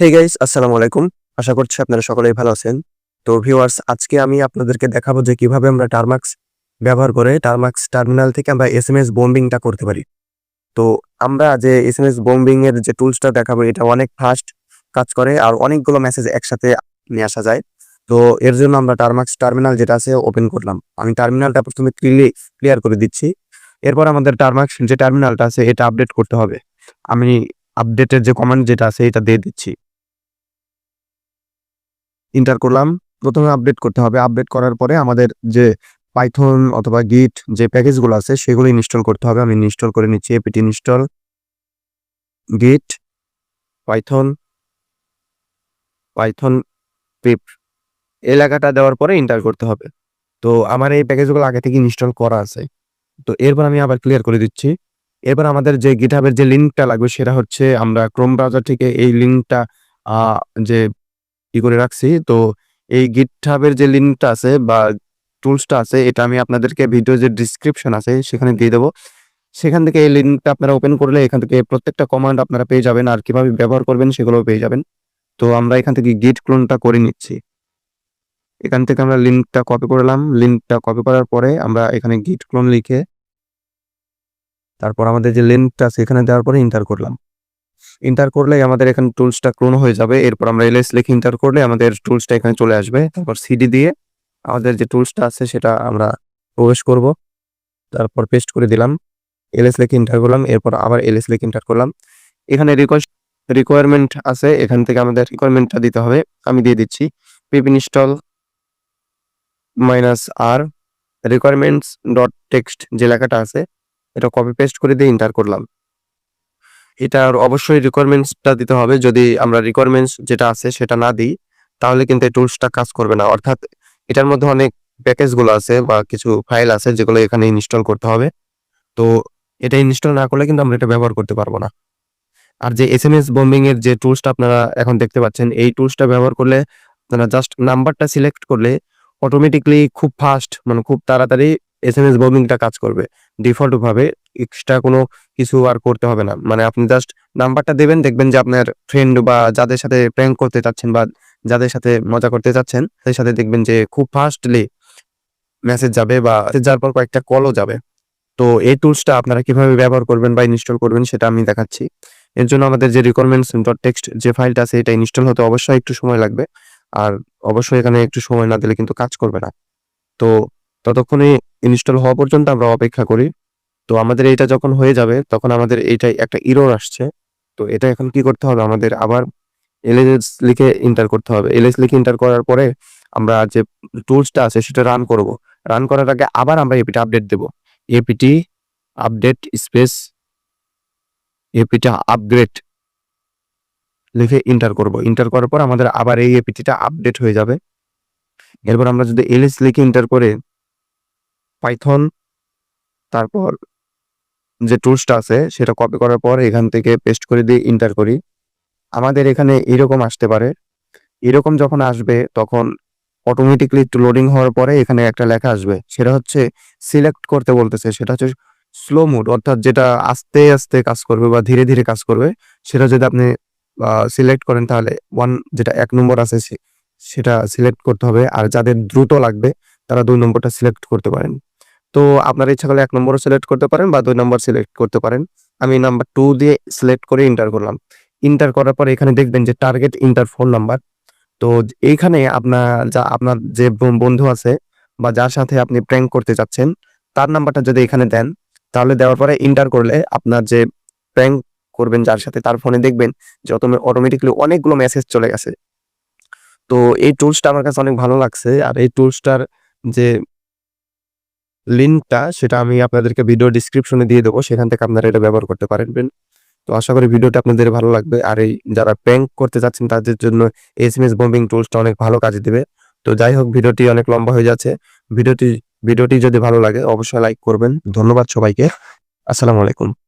Hey guys আসসালামু আলাইকুম। আশা করছি আপনারা সকলেই ভালো আছেন। তো ভিউয়ার্স আজকে আমি আপনাদেরকে দেখাবো যে কীভাবে আমরা টার্মাক্স ব্যবহার করে টার্মাক্স টার্মিনাল থেকে আমরা এসএমএস বোম্বিংটা করতে পারি। তো আমরা যে এস এম এস বোম্বিংয়ের যে টুলসটা দেখাবো, এটা অনেক ফাস্ট কাজ করে আর অনেকগুলো মেসেজ একসাথে নিয়ে আসা যায়। তো এর জন্য আমরা টার্মাক্স টার্মিনাল যেটা আছে ওপেন করলাম। আমি টার্মিনালটা প্রথমে ক্লিয়ার করে দিচ্ছি। এরপর আমাদের টার্মাক্স যে টার্মিনালটা আছে, এটা আপডেট করতে হবে। আমি আপডেটের যে কমান্ড যেটা আছে, এটা দিয়ে দিচ্ছি। ইন্টার করলাম। প্রথমে আপডেট করতে হবে। আপডেট করার পরে আমাদের যে পাইথন অথবা গিট যে প্যাকেজগুলো আছে, সেগুলো ইনস্টল করতে হবে। আমি ইনস্টল করে নিচ্ছি APT install git python python pip এলাকাটা দেওয়ার পরে ইন্টার করতে হবে। তো আমার এই প্যাকেজগুলো আগে থেকে ইনস্টল করা আছে। তো এরপর আমি আবার ক্লিয়ার করে দিচ্ছি। এরপর আমাদের যে গিটহাবের যে লিঙ্কটা লাগবে, সেটা হচ্ছে আমরা ক্রোম ব্রাউজার থেকে এই লিঙ্কটা যে ই করে রাখছি। তো এই গিটহাবের যে লিঙ্কটা আছে বা টুলসটা আছে, এটা আমি আপনাদেরকে ভিডিও যে ডিসক্রিপশন আছে, সেখানে দিয়ে দেবো। সেখান থেকে এই লিঙ্কটা আপনারা ওপেন করলে এখান থেকে প্রত্যেকটা কমান্ড আপনারা পেয়ে যাবেন আর কীভাবে ব্যবহার করবেন সেগুলোও পেয়ে যাবেন। তো আমরা এখান থেকে গিট ক্লোনটা করে নিচ্ছি। এখান থেকে আমরা লিঙ্কটা কপি করলাম লিঙ্কটা কপি করার পরে আমরা এখানে গিট ক্লোন লিখে তারপর আমাদের যে লিঙ্কটা আছে দেওয়ার পরে ইন্টার করলাম। ইন্টার করলে আমাদের এখানে টুলসটা ক্লোন হয়ে যাবে। এরপর আমরা এলএস লিখে ইন্টার করলে আমাদের টুলসটা এখানে চলে আসবে। তারপর সিডি দিয়ে আমাদের যে টুলসটা আছে সেটা আমরা প্রবেশ করব। তারপর পেস্ট করে দিলাম। এলএস লিখে ইন্টার করলাম। এরপর আবার এলএস লিখে ইন্টার করলাম। এখানে রিকোয়েস্ট রিকোয়ারমেন্ট আছে। এখান থেকে আমাদের রিকোয়ারমেন্টটা দিতে হবে। আমি দিয়ে দিচ্ছি pip install minus R requirements dot text যে লেখাটা আছে, এটা কপি পেস্ট করে দিয়ে ইন্টার করলাম। এটার অবশ্যই রিকোয়ারমেন্টসটা দিতে হবে। যদি আমরা রিকোয়ারমেন্টস যেটা আছে সেটা না দিই, তাহলে কিন্তু এই টুলসটা কাজ করবে না। অর্থাৎ এটার মধ্যে অনেক প্যাকেজগুলো আছে বা কিছু ফাইল আছে যেগুলো এখানে ইনস্টল করতে হবে। তো এটা ইনস্টল না করলে কিন্তু আমরা এটা ব্যবহার করতে পারব না। আর যে এস এম এস বম্বিং এর যে টুলসটা আপনারা এখন দেখতে পাচ্ছেন, এই টুলসটা ব্যবহার করলে আপনারা জাস্ট নাম্বারটা সিলেক্ট করলে অটোমেটিকলি খুব ফাস্ট মানে খুব তাড়াতাড়ি এস এম এস বম্বিংটা কাজ করবে। ডিফল্ট ভাবে এক্সট্রা কোনো কিছু আর করতে হবে না। মানে আপনি জাস্ট নাম্বারটা দেবেন, দেখবেন যে আপনার ফ্রেন্ড বা যাদের সাথে প্র্যাঙ্ক করতে চাচ্ছেন বা যাদের সাথে মজা করতে চাচ্ছেন, তাদের সাথে দেখবেন যে খুব ফাস্টলি মেসেজ যাবে বা যার পর কয়েকটা কলও যাবে। তো এই টুলসটা আপনারা কীভাবে ব্যবহার করবেন বা ইনস্টল করবেন সেটা আমি দেখাচ্ছি। এর জন্য আমাদের যে রিকোয়ারমেন্টস ডট টেক্সট যে ফাইলটা আছে, এটা ইনস্টল হতে অবশ্যই একটু সময় লাগবে। আর অবশ্যই এখানে একটু সময় না দিলে কিন্তু কাজ করবে না। তো ততক্ষণে ইনস্টল হওয়া পর্যন্ত আমরা অপেক্ষা করি। তো আমাদের এটা যখন হয়ে যাবে, তখন আমাদের এইটাই একটা ইরোর আসছে। তো এটা এখন কি করতে হবে? আমাদের আবার এলএস লিখে ইন্টার করতে হবে। এলএস লিখে ইন্টার করার পরে আমরা যে টুলসটা আছে, সেটা রান করব। রান করার আগে আবার আমরা এপিটি আপডেট দেব। APT update space APT upgrade লিখে ইন্টার করব। ইন্টার করার পর আমাদের আবার এই এপিটিটা আপডেট হয়ে যাবে। এরপর আমরা যদি এলএস লিখে ইন্টার করে পাইথন তারপর যে টুলসটা আছে সেটা কপি করার পর এখান থেকে পেস্ট করে দিয়ে ইন্টার করি। আমাদের এখানে এরকম আসতে পারে। এরকম যখন আসবে, তখন অটোমেটিকলি একটু লোডিং হওয়ার পরে এখানে একটা লেখা আসবে। সেটা হচ্ছে সিলেক্ট করতে বলতেছে। সেটা হচ্ছে স্লো মুড অর্থাৎ যেটা আস্তে আস্তে কাজ করবে বা ধীরে ধীরে কাজ করবে, সেটা যদি আপনি সিলেক্ট করেন তাহলে ওয়ান যেটা এক নম্বর আছে সেটা সিলেক্ট করতে হবে। আর যাদের দ্রুত লাগবে, তারা দুই নম্বরটা সিলেক্ট করতে পারেন। তো আপনার ইচ্ছা করলে এক নম্বরও সিলেক্ট করতে পারেন বা দুই নম্বর সিলেক্ট করতে পারেন। আমি নাম্বার টু দিয়ে সিলেক্ট করে ইন্টার করলাম। ইন্টার করার পর এখানে দেখবেন যে টার্গেট ইন্টার ফোন নাম্বার তো এইখানে আপনার যা আপনার যে বন্ধু আছে বা যার সাথে আপনি প্র্যাঙ্ক করতে চাচ্ছেন তার নাম্বারটা যদি এখানে দেন, তাহলে দেওয়ার পরে ইন্টার করলে আপনার যে প্র্যাঙ্ক করবেন যার সাথে, তার ফোনে দেখবেন যে অটোমেটিকলি অনেকগুলো মেসেজ চলে গেছে। তো এই টুলসটা আমার কাছে অনেক ভালো লাগছে। আর এই টুলসটার যে লিঙ্কটা, সেটা আমি আপনাদেরকে ভিডিও ডিসক্রিপশনে দিয়ে দেবো। সেখান থেকে আপনারা এটা ব্যবহার করতে পারবেন তো আশা করি ভিডিওটা আপনাদের ভালো লাগবে। আর এই যারা প্র্যাঙ্ক করতে যাচ্ছেন তাদের জন্য এস এম এস বম্বিং টুলসটা অনেক ভালো কাজে দেবে। তো যাই হোক ভিডিওটি অনেক লম্বা হয়ে যাচ্ছে। ভিডিওটি ভিডিওটি যদি ভালো লাগে, অবশ্যই লাইক করবেন। ধন্যবাদ সবাইকে। আসসালামু আলাইকুম।